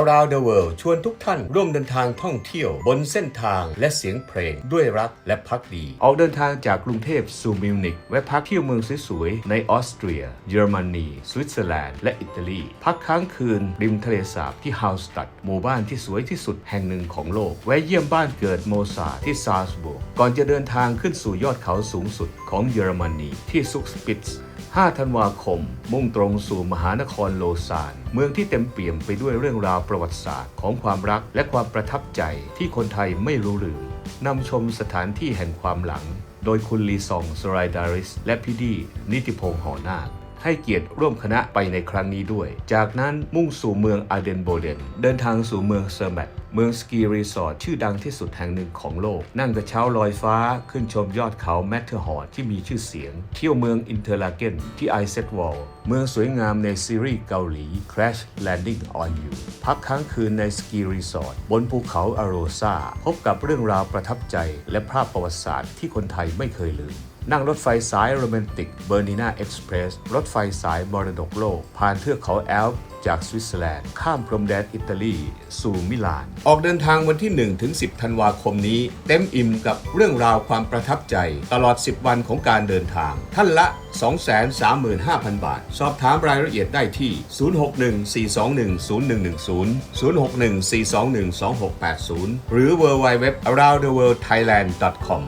Around the World ชวนทุกท่านร่วมเดินทางท่องเที่ยวบนเส้นทางและเสียงเพลงด้วยรักและพักดี ออกเดินทางจากกรุงเทพสู่มิวนิกแวะพักเที่ยวเมืองสวยๆในออสเตรีย เยอรมนีสวิตเซอร์แลนด์และอิตาลี พักค้างคืน ริมทะเลสาบที่ฮาวสตัดหมู่บ้านที่สวยที่สุดแห่งหนึ่งของโลก แวะเยี่ยมบ้านเกิดโมซาที่ซาร์สบุกก่อนจะเดินทางขึ้นสู่ยอดเขาสูงสุดของเยอรมนีที่ซุกสปิตส์ 5 ธันวาคม มุ่งตรงสู่มหานครโลซาน เมืองที่เต็มเปี่ยมไปด้วยเรื่องราวประวัติศาสตร์ของความรักและความประทับใจที่คนไทยไม่รู้ลืมนำชมสถานที่แห่งความหลัง โดยคุณลีซองสไรดาริส และพี่ดี นิติพงษ์หอนาคให้เกียรติร่วมคณะไปในครั้งนี้ด้วย จากนั้นมุ่งสู่เมืองอาเดนโบเดน เดินทางสู่เมืองเซอร์แมต เมืองสกีรีสอร์ทชื่อดังที่สุดแห่งหนึ่งของโลก นั่งกระเช้าลอยฟ้าขึ้นชมยอดเขาแมทเทอร์ฮอร์ที่มีชื่อเสียง เที่ยวเมืองอินเทอร์ลาเกนที่ไอเซตวอลเมืองสวยงามในซีรีส์เกาหลี Crash Landing on You พักค้างคืนในสกีรีสอร์ทบนภูเขาอาโรซาพบกับเรื่องราวประทับใจ และภาพประวัติศาสตร์ที่คนไทยไม่เคยลืมนั่งรถไฟสายโรแมนติกเบอร์นินาเอ็กซ์เพรสรถไฟสายมรดกโลก ผ่านเทือกเขาแอลป์ จากสวิตเซอร์แลนด์ ข้ามพรมแดนอิตาลี สู่มิลาน ออกเดินทางวันที่ 1 ถึง 10 ธันวาคมนี้ เต็มอิ่มกับเรื่องราวความประทับใจ ตลอด 10 วันของการเดินทาง ท่านละ 235,000 บาท สอบถามรายละเอียดได้ที่ 061 421 0110 061 421 2680 หรือ www aroundtheworldthailand.com